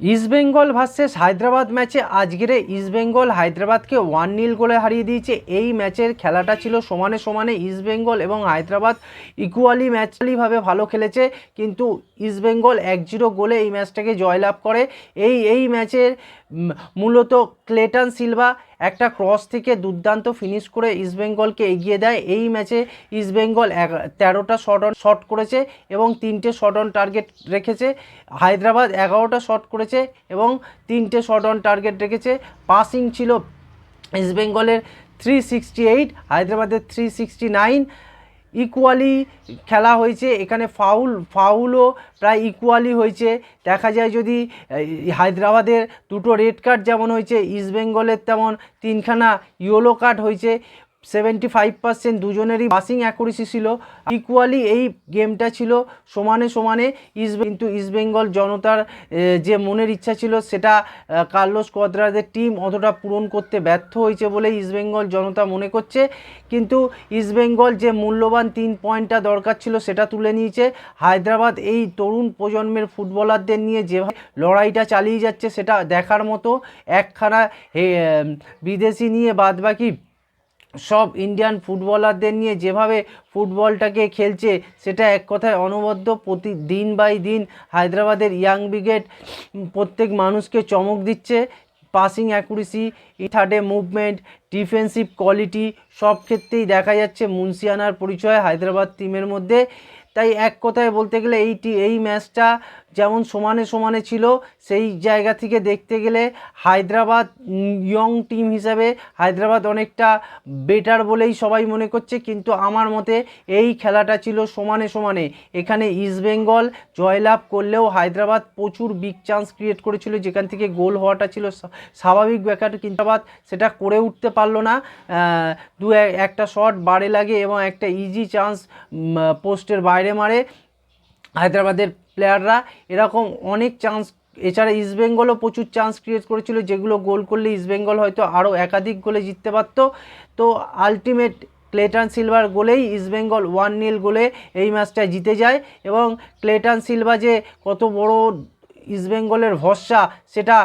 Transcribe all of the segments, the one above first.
East Bengal versus Hyderabad ম্যাচে আজকের East Bengal হায়দ্রাবাদকে one নীল গোলে হারিয়ে দিয়েছে। এই ম্যাচের খেলাটা ছিল সমানে সমানে ইস্টবেঙ্গল এবং হায়দ্রাবাদ ইকুয়ালি ম্যাচালিভাবে ভালো খেলেছে। কিন্তু ইস্টবেঙ্গল এক জিরো গোলে এই ম্যাচটাকে জয়লাভ করে। এই এই ম্যাচের মূলত ক্লেটন সিলভা একটা ক্রস থেকে দুর্দান্ত ফিনিশ করে ইস্টবেঙ্গলকে এগিয়ে দেয়। এই ম্যাচে ইস্টবেঙ্গল এক তেরোটা শট অন শট করেছে এবং তিনটে শট অন টার্গেট রেখেছে। হায়দ্রাবাদ এগারোটা শট করেছে এবং তিনটে শট অন টার্গেট রেখেছে। পাসিং ছিল ইস্টবেঙ্গলের থ্রি সিক্সটি এইট হায়দ্রাবাদের থ্রি সিক্সটি নাইন ইকুয়ালি খেলা হয়েছে, এখানে ফাউল ফাউলও প্রায় ইকুয়ালি হয়েছে। দেখা যায় যদি হায়দ্রাবাদের দুটো রেড কার্ড যেমন হয়েছে ইস্টবেঙ্গলের তেমন তিনখানা ইয়েলো কার্ড হয়েছে। সেভেন্টি ফাইভ পার্সেন্ট দুজনেরই পাসিং অ্যাকুরেসি ছিল। ইকুয়ালি এই গেমটা ছিল সমানে সমানে ইস্ট কিন্তু ইস্টবেঙ্গল জনতার যে মনের ইচ্ছা ছিল সেটা কার্লোস কোয়াদ্রাদের টিম অতটা পূরণ করতে ব্যর্থ হয়েছে বলে ইস্টবেঙ্গল জনতা মনে করছে। কিন্তু ইস্টবেঙ্গল যে মূল্যবান তিন পয়েন্টটা দরকার ছিল সেটা তুলে নিয়েছে। হায়দ্রাবাদ এই তরুণ প্রজন্মের ফুটবলারদের নিয়ে যেভাবে লড়াইটা চালিয়ে যাচ্ছে সেটা দেখার মতো। একখানা বিদেশি নিয়ে বাদবাকি সব ইন্ডিয়ান ফুটবলারদের নিয়ে যেভাবে ফুটবলটাকে খেলছে, সেটা এক কথায় অনবদ্য। প্রতি দিন বাই দিন হায়দ্রাবাদের ইয়াং ব্রিগেড প্রত্যেক মানুষকে চমক দিচ্ছে। পাসিং অ্যাকুরেসি থার্ডে মুভমেন্ট ডিফেন্সিভ কোয়ালিটি সব ক্ষেত্রেই দেখা যাচ্ছে মুন্সিয়ানার পরিচয় হায়দ্রাবাদ টিমের মধ্যে। তাই এক কথায় বলতে গেলে এইটি এই ম্যাচটা যেমন সমানে সমানে ছিল, সেই জায়গা থেকে দেখতে গেলে হায়দ্রাবাদ ইয়ং টিম হিসাবে হায়দ্রাবাদ অনেকটা বেটার বলেই সবাই মনে করছে। কিন্তু আমার মতে এই খেলাটা ছিল সমানে সমানে। এখানে ইস্টবেঙ্গল জয়লাভ করলেও হায়দ্রাবাদ প্রচুর বিগ চান্স ক্রিয়েট করেছিল। যেখান থেকে গোল হওয়াটা ছিল স্বাভাবিক ব্যাপার। কিন্তু সেটা করে উঠতে পারল না। দু এক- একটা শট বারে লাগে এবং একটা ইজি চান্স পোস্টের বাইরে মারে, হায়দ্রাবাদের প্লেয়াররা এরকম অনেক চান্স এছাড়া ইস্টবেঙ্গলও প্রচুর চান্স ক্রিয়েট করেছিল, যেগুলো গোল করলে ইস্টবেঙ্গল হয়তো আরও একাধিক গোলে জিততে পারত। তো আলটিমেট ক্লেটন সিলভার গোলেই ইস্টবেঙ্গল ওয়ান নীল গোলে এই ম্যাচটা জিতে যায় এবং ক্লেটন সিলভা যে কত বড় ইস্টবেঙ্গলের ভরসা, সেটা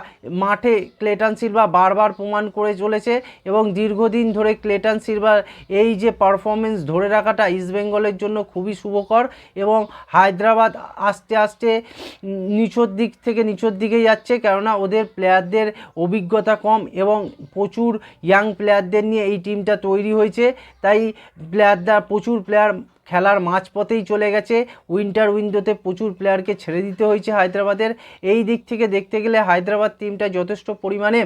মাঠে ক্লেটন সিলভা বারবার প্রমাণ করে চলেছে এবং দীর্ঘদিন ধরে ক্লেটন সিলভার এই যে পারফরমেন্স ধরে রাখাটা ইস্টবেঙ্গলের জন্য খুবই শুভকর এবং হায়দ্রাবাদ আস্তে আস্তে নিচের দিক থেকে নিচের দিকে যাচ্ছে কেননা ওদের প্লেয়ারদের অভিজ্ঞতা কম এবং প্রচুর ইয়াং প্লেয়ারদের নিয়ে এই টিমটা তৈরি হয়েছে। তাই প্লেয়াররা প্রচুর প্লেয়ার খেলার মাঝপথেই চলে গেছে। উইন্টার উইন্ডোতে প্রচুর প্লেয়ারকে ছেড়ে দিতে হয়েছে হায়দ্রাবাদের। এই দিক থেকে দেখতে গেলে হায়দ্রাবাদ টিমটা যথেষ্ট পরিমাণে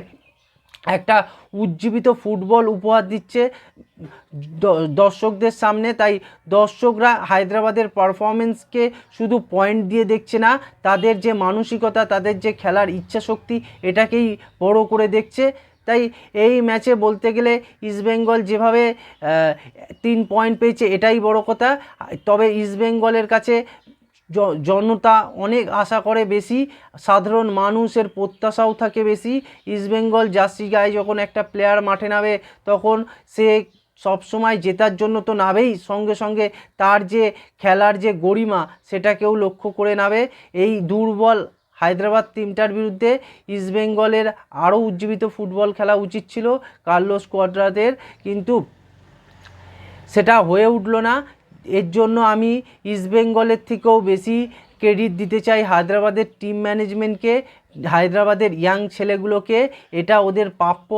একটা উজ্জীবিত ফুটবল উপহার দিচ্ছে দর্শকদের সামনে। তাই দর্শকরা হায়দ্রাবাদের পারফরমেন্সকে শুধু পয়েন্ট দিয়ে দেখছে না, তাদের যে মানসিকতা, তাদের যে খেলার ইচ্ছা শক্তি এটাকেই বড় করে দেখছে। তাই এই ম্যাচে বলতে গেলে ইস্টবেঙ্গল যেভাবে তিন পয়েন্ট পেয়েছে, এটাই বড় কথা। তবে ইস্টবেঙ্গলের কাছে জনতা অনেক আশা করে বেশি, সাধারণ মানুষের প্রত্যাশাও থাকে বেশি। ইস্টবেঙ্গল জার্সি গায়ে যখন একটা প্লেয়ার মাঠে নামে, তখন সে সবসময় জেতার জন্য তো নাবেই সঙ্গে সঙ্গে তার যে খেলার যে গরিমা, সেটাকেও লক্ষ্য করে নাবে এই দুর্বল হায়দ্রাবাদ টিমটার বিরুদ্ধে ইস্টবেঙ্গলের আরও উজ্জীবিত ফুটবল খেলা উচিত ছিল কার্লোস কোয়াড্রাদের। কিন্তু সেটা হয়ে উঠল না। এর জন্য আমি ইস্টবেঙ্গলের থেকেও বেশি ক্রেডিট দিতে চাই হায়দ্রাবাদের টিম ম্যানেজমেন্টকে হায়দ্রাবাদের ইয়াং ছেলেগুলোকে এটা ওদের প্রাপ্য।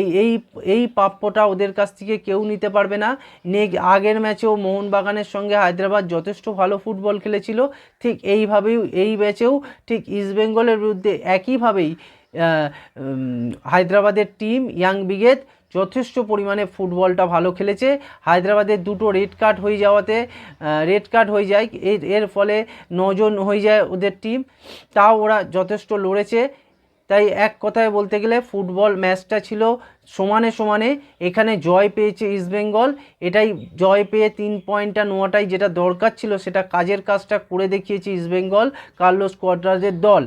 এই এই এই প্রাপ্যটা ওদের কাছ থেকে কেউ নিতে পারবে না। নে আগের ম্যাচেও মোহনবাগানের সঙ্গে হায়দ্রাবাদ যথেষ্ট ভালো ফুটবল খেলেছিল। ঠিক এইভাবেই, এই ম্যাচেও ঠিক ইস্টবেঙ্গলের বিরুদ্ধে একইভাবেই হায়দ্রাবাদের টিম ইয়াং ব্রিগেড যথেষ্ট পরিমাণে ফুটবলটা ভালো খেলেছে। হায়দ্রাবাদের দুটো রেড কার্ড হয়ে যাওয়াতে রেড কার্ড হয়ে যায়, এর এর ফলে নজন হয়ে যায় ওদের টিম। তাও ওরা যথেষ্ট লড়েছে। তাই এক কথায় বলতে গেলে ফুটবল ম্যাচটা ছিল সমানে সমানে। এখানে জয় পেয়েছে ইস্টবেঙ্গল এটাই জয় পেয়ে তিন পয়েন্টটা নেওয়াটাই যেটা দরকার ছিল, সেটা কাজের কাজটা করে দেখিয়েছে ইস্টবেঙ্গল কার্লোস কোয়াড্রাজের দল।